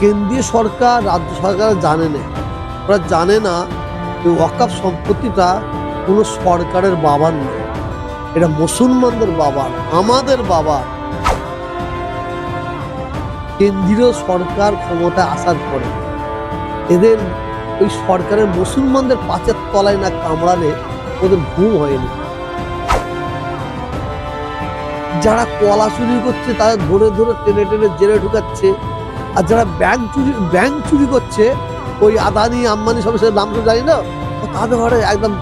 কেন্দ্রীয় সরকার, রাজ্য সরকার জানে না। ওরা জানে না যে ওয়াকাফ সম্পত্তিটা কোনো সরকারের বাবার নয় এটা মুসলমানদের বাবার, আমাদের বাবার। কেন্দ্রীয় সরকার ক্ষমতায় আসার পরে এদের ওই সরকারের মুসলমানদের পাঁচের তলায় না কামড়ালে ওদের ঘুম হয়নি যারা কলা চুরি করছে, তাদের ধরে ধরে টেনে টেনে জেলে ঢুকাচ্ছে। আর যারা ব্যাংক চুরি ব্যাংক চুরি করছে, ওই আদানি, আম্বানি, সব সে নাম তো জানি না তাদের ঘরে একদম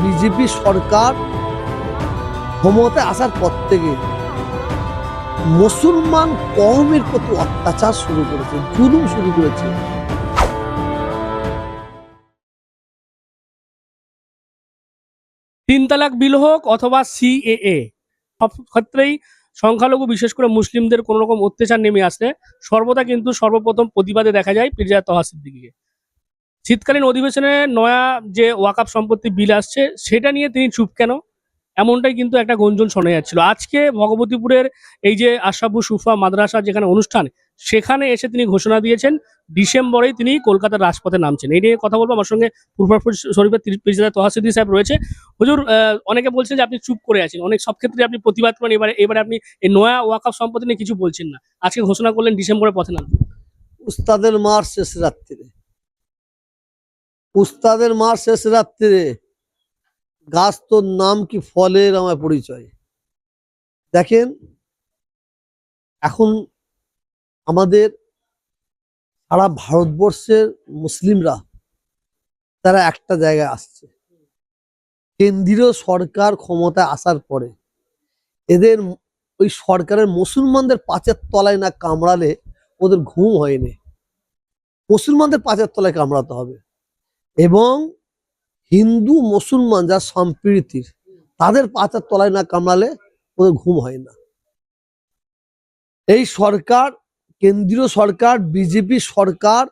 বিজেপি সরকার ক্ষমতায় আসার পর থেকে মুসলমান কওমের প্রতি অত্যাচার শুরু করেছে, জুলুম শুরু করেছে। তিন তালাক বিল হোক অথবা সিএএ সব ক্ষেত্রেই সংখ্যালঘু, বিশেষ করে মুসলিমদের কোনো রকম অত্যাচার নেমে আসলে সর্বদা কিন্তু সর্বপ্রথম প্রতিবাদে দেখা যায় পিরজা তহা দিকে শীতকালীন অধিবেশনে নয়া যে ওয়াকাপ সম্পত্তি বিল আসছে, সেটা নিয়ে তিনি চুপ কেন? এমনটাই কিন্তু একটা গঞ্জন শোনা যাচ্ছিল। আজকে ভগবতীপুরের এই যে আশাবু সুফা মাদ্রাসা যেখানে অনুষ্ঠান সেখানে এসে তিনি ঘোষণা দিয়েছেন, ডিসেম্বরেই তিনি কলকাতার রাজপথে নামছেন। এই নিয়ে কথা বলব। আমার সঙ্গে পূর্বাপুর শরীফের পিরজাদা তহা সিদ্দিক সাহেব রয়েছে। হুজুর অনেকে বলছেন যে আপনি চুপ করে আছেন। অনেক, সব ক্ষেত্রে আপনি প্রতিবাদ করেন। এবারে এবারে আপনি এই নয়া ওয়াকাপ সম্পত্তি নিয়ে কিছু বলছেন না। আজকে ঘোষণা করলেন ডিসেম্বরে পথে নাম উস্তাদের মার শেষ রাত্রিরে। উস্তাদের মার শেষ রাত্রিরে গাছ তোর নাম কি ফলের আমার পরিচয়? দেখেন, এখন আমাদের সারা ভারতবর্ষের মুসলিমরা তারা একটা জায়গায় আসছে। কেন্দ্রীয় সরকার ক্ষমতায় আসার পরে এদের ওই সরকারের মুসলমানদের পাঁচের তলায় না কামড়ালে ওদের ঘুম হয়নি। মুসলমানদের পাঁচের তলায় কামড়াতে হবে এবং হিন্দু, মুসলমান যা সম্প্রীতির, তাদের পাঁচের তলায় না কামড়ালে ওদের ঘুম হয় না। এই সরকার কেন্দ্রীয় সরকার, বিজেপি সরকার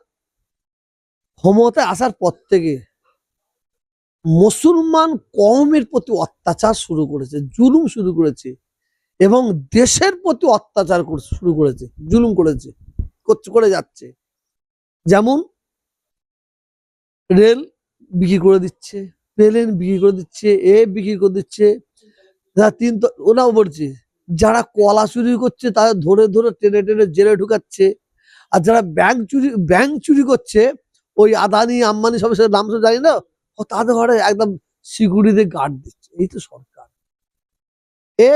ক্ষমতায় আসার পর থেকে মুসলমান কওমের প্রতি অত্যাচার শুরু করেছে, জুলুম শুরু করেছে এবং দেশের প্রতি অত্যাচার শুরু করেছে, জুলুম করেছে, করছে- করে যাচ্ছে। যেমন রেল বিক্রি করে দিচ্ছে প্লেন বিক্রি করে দিচ্ছে, এ বিক্রি করে দিচ্ছে তিন ওরাও বলছে যারা কলা চুরি করছে তাদের ধরে ধরে টেনে টেনে জেলে ঢুকাচ্ছে। আর যারা ব্যাংক চুরি ব্যাংক চুরি করছে, ওই আদানি, আম্বানি সব নাম তো জানি না? ও তাদের ঘরে একদম সিকিউরিটি গার্ড দিচ্ছে। এই তো সরকার। এ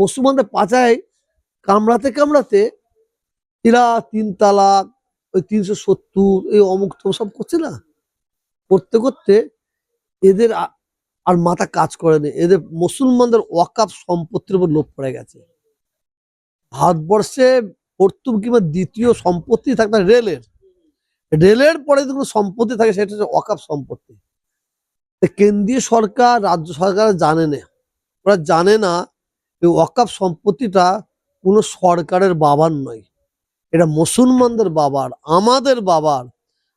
মুসলমানদের পাচায় কামড়াতে কামড়াতে এরা তিন তালাক ওই তিনশো সত্তর, এই অমুক তমুক সব করছে না? করতে করতে এদের আর মাথা কাজ করে না। এদের মুসলমানদের ওয়াকাপ সম্পত্তির উপর লোভ পড়ে গেছে। ভারতবর্ষে প্রথম কিংবা দ্বিতীয় সম্পত্তি থাকে রেলের। রেলের পরে কোনো সম্পত্তি থাকে, সেটা হচ্ছে ওয়াকাপ সম্পত্তি। কেন্দ্রীয় সরকার, রাজ্য সরকার জানে না। ওরা জানে না এই ওয়াকাপ সম্পত্তিটা কোনো সরকারের বাবার নয়। এটা মুসলমানদের বাবার, আমাদের বাবার,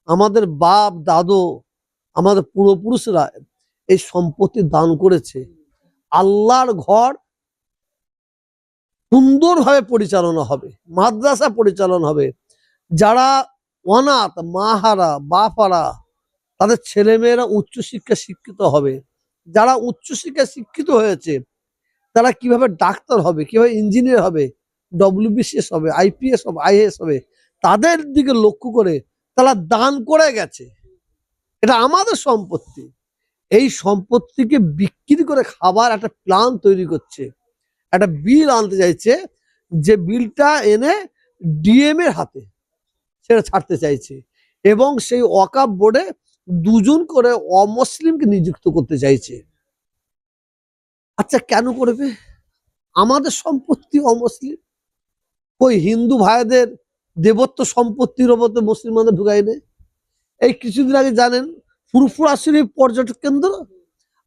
আমাদের বাপ, দাদু, আমাদের পূর্বপুরুষরা এই সম্পত্তি দান করেছে। আল্লাহর ঘর সুন্দরভাবে পরিচালনা হবে, মাদ্রাসা পরিচালনা হবে। যারা অনাথ, মাহারা বাপারা তাদের ছেলেমেয়েরা উচ্চশিক্ষা শিক্ষিত হবে। যারা উচ্চশিক্ষায় শিক্ষিত হয়েছে, তারা কীভাবে ডাক্তার হবে, কীভাবে ইঞ্জিনিয়ার হবে ডব্লিউবিসিএস হবে আইপিএস হবে আইএস হবে, তাদের দিকে লক্ষ্য করে তারা দান করে গেছে। এটা আমাদের সম্পত্তি। সম্পত্তিকে বিক্রি করে খাবার একটা প্ল্যান তৈরি করছে। একটা বিল আনতে চাইছে, যে বিলটা এনে ডিএম এর হাতে সেটা ছাড়তে চাইছে এবং সেই ওয়াকাব বোর্ডে দুজন করে অমুসলিমকে নিযুক্ত করতে চাইছে। আচ্ছা কেন করবে? আমাদের সম্পত্তি অমুসলিম। ওই হিন্দু ভাইদের দেবত্ব সম্পত্তির ওপর তো মুসলমানদের ঢুকাইনে এই কিছুদিন আগে জানেন ফুরফুরা শরীফ পর্যটক কেন্দ্র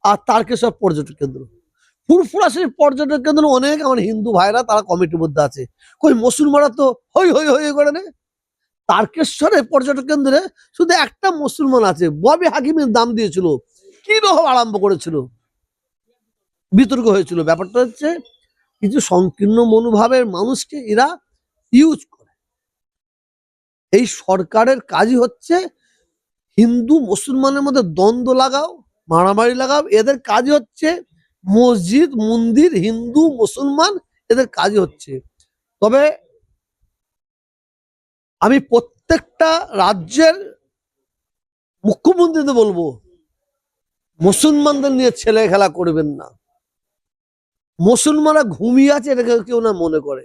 আর তারকেশ্বর পর্যটক কেন্দ্র। ফুরফুরা শরীফ পর্যটক কেন্দ্র অনেক আমার হিন্দু ভাইরা তারা কমিটির মধ্যে আছে। কই, মুসলমানরা তো হই হই হই করে নে। তারকেশ্বরের পর্যটক কেন্দ্রে শুধু একটা মুসলমান আছে, ববি হাকিমের দাম দিয়েছিল। কি রকম আরম্ভ করেছিল? বিতর্ক হয়েছিল। ব্যাপারটা হচ্ছে, কিছু সংকীর্ণ মনোভাবের মানুষকে এরা ইউজ করে। এই সরকারের কাজই হচ্ছে হিন্দু মুসলমানের মধ্যে দ্বন্দ্ব লাগাও, মারামারি লাগাও, এদের কাজ হচ্ছে মসজিদ, মন্দির, হিন্দু, মুসলমান, এদের কাজ হচ্ছে। তবে আমি প্রত্যেকটা রাজ্যের মুখ্যমন্ত্রীদের বলব, মুসলমানদের নিয়ে ছেলে খেলা করবেন না। মুসলমানরা ঘুমিয়ে আছে এটাকে কেউ না মনে করে।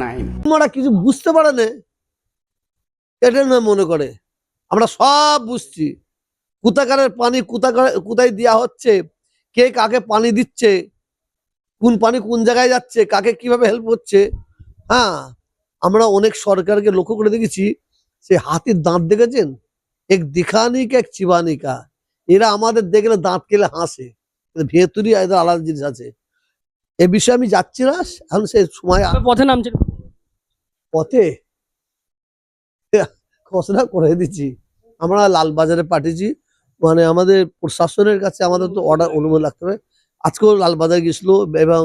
nine কিছু বুঝতে পারে না এটা না মনে করে। আমরা সব বুঝছি। কুতাকারের পানি কুতাকার কোথায় দেওয়া হচ্ছে কে কাকে পানি দিচ্ছে কোন পানি কোন জায়গায় যাচ্ছে কাকে কীভাবে হেল্প হচ্ছে। হ্যাঁ আমরা অনেক সরকারকে লক্ষ্য করে দেখেছি সে হাতির দাঁত দেখেছেন? এক দিখানিকা এক চিবানিকা। এরা আমাদের দেখলে দাঁত কেলে হাসে। ভেতরই এদের আলাদা জিনিস আছে। এ বিষয়ে আমি যাচ্ছি না এখন সে সময় পথে নামছেন পথে ঘোষণা করে দিচ্ছি। আমরা লালবাজারে পাঠিয়েছি। মানে আমাদের প্রশাসনের কাছে আমাদের তো অর্ডার অনুমতি লাগতে হবে। আজকেও লালবাজার গেছিল এবং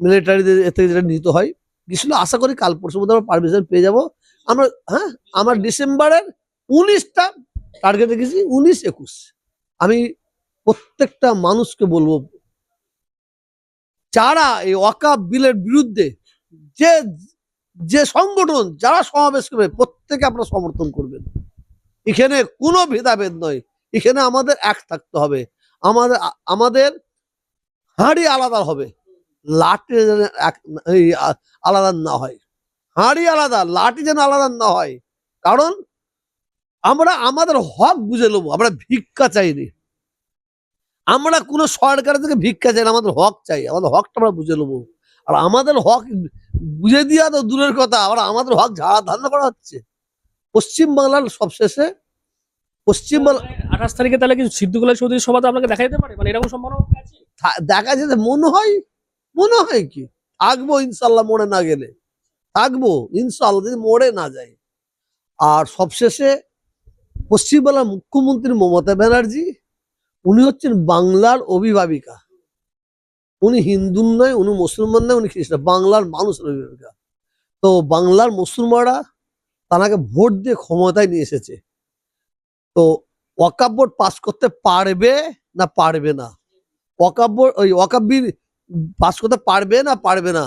মিলিটারিদের এ থেকে যেটা নিতে হয় গেছিল আশা করি কাল পরশু মধ্যে আমরা পারমিশন পেয়ে যাব। আমরা হ্যাঁ আমার ডিসেম্বরের উনিশটা টার্গেট রেখেছি উনিশ একুশ। আমি প্রত্যেকটা মানুষকে বলব, যারা এই ওয়াকাব বিলের বিরুদ্ধে যে যে সংগঠন, যারা সমাবেশ করবে, প্রত্যেকে আপনারা সমর্থন করবেন। এখানে কোনো ভেদাভেদ নয়। এখানে আমাদের এক থাকতে হবে। আমাদের আমাদের হাঁড়ি আলাদা হবে। লাঠি যেন আলাদা না হয়। হাঁড়ি আলাদা, লাঠি যেন আলাদা না হয়। কারণ আমরা, আমাদের হক বুঝে নেব, আমরা ভিক্ষা চাইনি। আমরা কোনো সরকার থেকে ভিক্ষা চাই না, আমাদের হক চাই। আমাদের হকটা আমরা বুঝে নেব। আর আমাদের হক বুঝে দিয়া তো দূরের কথা আবার আমাদের হক ঝাড়া ধারণা করা হচ্ছে। পশ্চিম বাংলার সবশেষে পশ্চিম বাংলা আঠাশ তারিখে তাহলে কি সিদ্ধুগুলা চৌধুরী সভা তো আপনাকে দেখা যেতে পারে? মানে এরকম সম্ভাবনা দেখা যেতে মনে হয় মনে হয় কি? থাকব ইনশাল্লাহ মোড়ে না গেলে। থাকব ইনশাল্লাহ যদি মোড়ে না যায়। আর সবশেষে পশ্চিমবাংলার মুখ্যমন্ত্রী মমতা ব্যানার্জি উনি হচ্ছেন বাংলার অভিভাবিকা। উনি হিন্দু নয়, উনি মুসলমান নয়, উনি খ্রিস্টান। বাংলার মানুষ তো বাংলার মুসলমানরা তাকে ভোট দিয়ে ক্ষমতায় নিয়ে এসেছে। তো ওয়াকাব বোর্ড পাস করতে পারবে না পারবে না? ওয়াকাব বোর্ড, ওই ওয়াকাব বিল পাস করতে পারবে না পারবে না?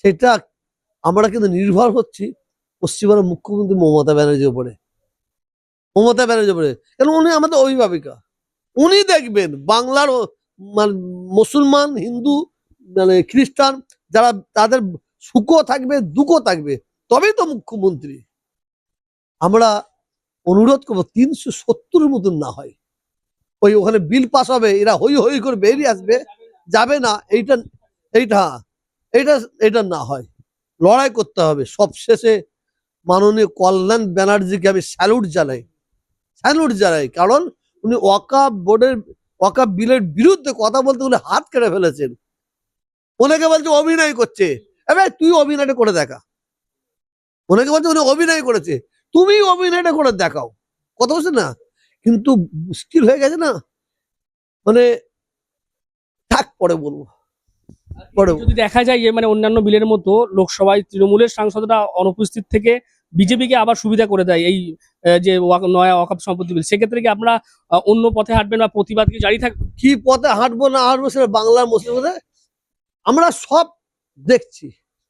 সেটা আমরা কিন্তু নির্ভর হচ্ছি পশ্চিমবঙ্গের মুখ্যমন্ত্রী মমতা ব্যানার্জির উপরে। মমতা ব্যানার্জির উপরে। কেন উনি আমাদের অভিভাবিকা? উনি দেখবেন বাংলার মুসলমান, হিন্দু মানে খ্রিস্টান, যারা তাদের সুখও থাকবে, দুঃখও থাকবে, তবেই তো মুখ্যমন্ত্রী। আমরা অনুরোধ করব তিনশো সত্তরের মতন না হয়। ওই ওখানে বিল পাস হবে, এরা হই হই করে বেরিয়ে আসবে, যাবে না, এইটা এইটা এইটা এটা না হয়। লড়াই করতে হবে। সব শেষে মাননীয় কল্যাণ ব্যানার্জিকে আমি স্যালুট জানাই। স্যালুট জানাই, কারণ উনি ওয়াকা বোর্ডের ওয়াকাব বিলের বিরুদ্ধে কথা বলতে বলে হাত কেটে ফেলেছেন। অনেকে বলছে অভিনয় করছে। এবার তুই অভিনয়টা করে দেখা। অনেকে বলছে উনি অভিনয় করেছে। তুমি অভিনয়টা করে দেখাও। কথা বলছে না? কিন্তু মুশকিল হয়ে গেছে না? মানে থাক পরে বলব। যদি দেখা যায় যে মানে অন্যান্য বিলের মতো লোকসভায় তৃণমূলের সাংসদরা অনুপস্থিত থেকে বিজেপিকে আবার সুবিধা করে দেয় এই যে নয়া ওয়াকাপ সম্পত্তি বিল। সেক্ষেত্রে কি আপনারা অন্য পথে হাঁটবেন বা প্রতিবাদ কি জারি থাকবে কি পথে হাঁটবো না হাঁটবো সেটা বাংলার মুসলিমদের আমরা সব দেখছি।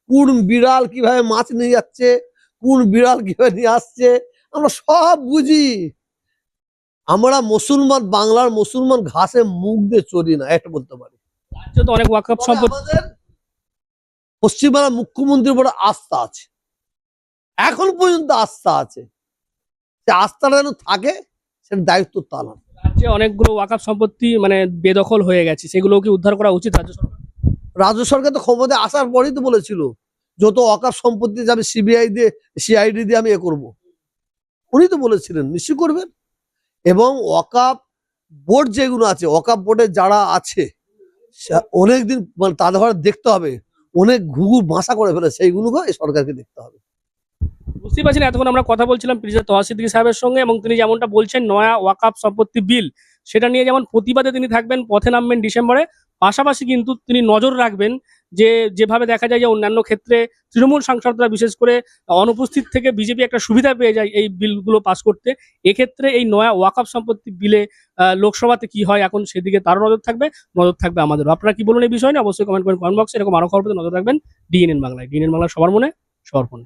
কোন বিড়াল কীভাবে মাছ নিয়ে যাচ্ছে কোন বিড়াল কীভাবে নিয়ে আসছে আমরা সব বুঝি। আমরা মুসলমান বাংলার মুসলমান ঘাসে মুখ দিয়ে চলি না এটা বলতে পারি। অনেক আমাদের পশ্চিমবাংলার মুখ্যমন্ত্রীর উপরে আস্থা আছে। এখন পর্যন্ত আস্থা আছে। সে আস্থাটা যেন থাকে সেটা দায়িত্ব না। রাজ্যে অনেকগুলো ওয়াকাপ সম্পত্তি মানে বেদখল হয়ে গেছে সেগুলো কি উদ্ধার করা উচিত রাজ্য সরকার? রাজ্য সরকার তো ক্ষমতায় আসার পরেই তো বলেছিল যত অকাপ সম্পত্তি যাবে সিবিআই দিয়ে সিআইডি দিয়ে আমি এ করব। উনি তো বলেছিলেন নিশ্চয়ই করবেন। এবং ওয়াকাপ বোর্ড যেগুলো আছে ওয়াকাপ বোর্ডে যারা আছে অনেক দিন মানে তাদের দেখতে হবে অনেক ঘুঘু বাসা করে ফেলে সেইগুলোকে এই সরকারকে দেখতে হবে। বুঝতেই পারছেন, এতক্ষণ আমরা কথা বলছিলাম পিরিজা তহাসিদ্দিকি সাহেবের সঙ্গে এবং তিনি যেমনটা বলছেন, নয়া ওয়াকাপ সম্পত্তি বিল, সেটা নিয়ে যেমন প্রতিবাদে তিনি থাকবেন, পথে নামবেন ডিসেম্বরে, পাশাপাশি কিন্তু তিনি নজর রাখবেন যে যেভাবে দেখা যায় যে অন্যান্য ক্ষেত্রে তৃণমূল সাংসদরা বিশেষ করে অনুপস্থিত থেকে বিজেপি একটা সুবিধা পেয়ে যায় এই বিলগুলো পাস করতে, এক্ষেত্রে এই নয়া ওয়াকাপ সম্পত্তি বিলে লোকসভাতে কি হয়, এখন সেদিকে তারও নজর থাকবে নজর থাকবে আমাদের আপনারা কি বলুন এই বিষয় নিয়ে? অবশ্যই কমেন্ট করেন কমেন্ট বক্সে এরকম আরও খবর নজর রাখবেন। ডিএনএন বাংলায়। ডিএনএন বাংলা সবার মনে, সবার ফোনে।